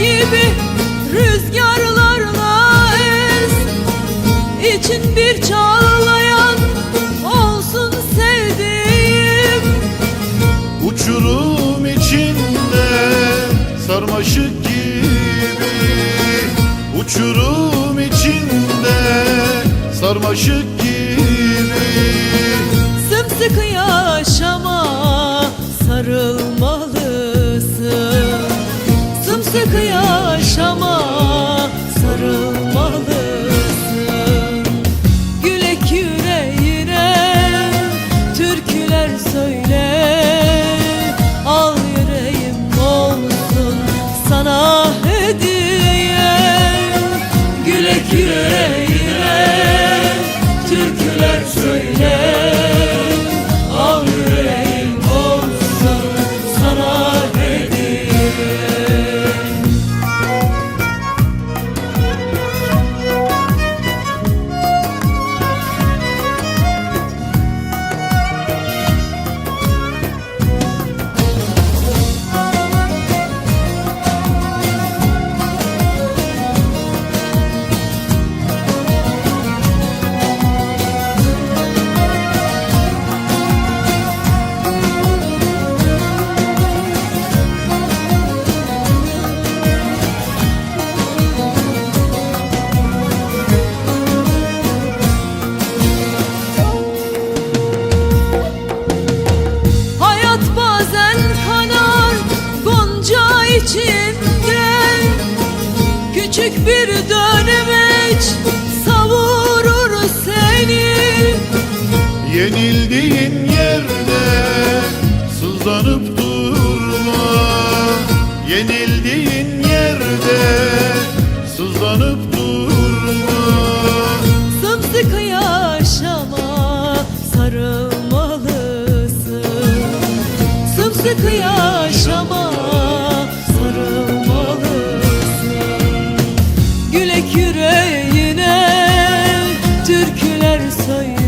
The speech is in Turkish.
gibi rüzgarlarla ez İçin bir çağlayan olsun sevdiğim. Uçurum içinde sarmaşık gibi. Uçurum içinde sarmaşık gibi. Sımsıkı yaşama sarılmalısın Sımsıkı yaşama sarılmalısın. Gülek yüreğine türküler söyle. Al yüreğim olsun sana Dönemeç savurur seni. Yenildiğin yerde sızlanıp durma. Yenildiğin yerde sızlanıp durma. Sımsıkı yaşama sarılmalısın. Sımsıkı yaşama türküler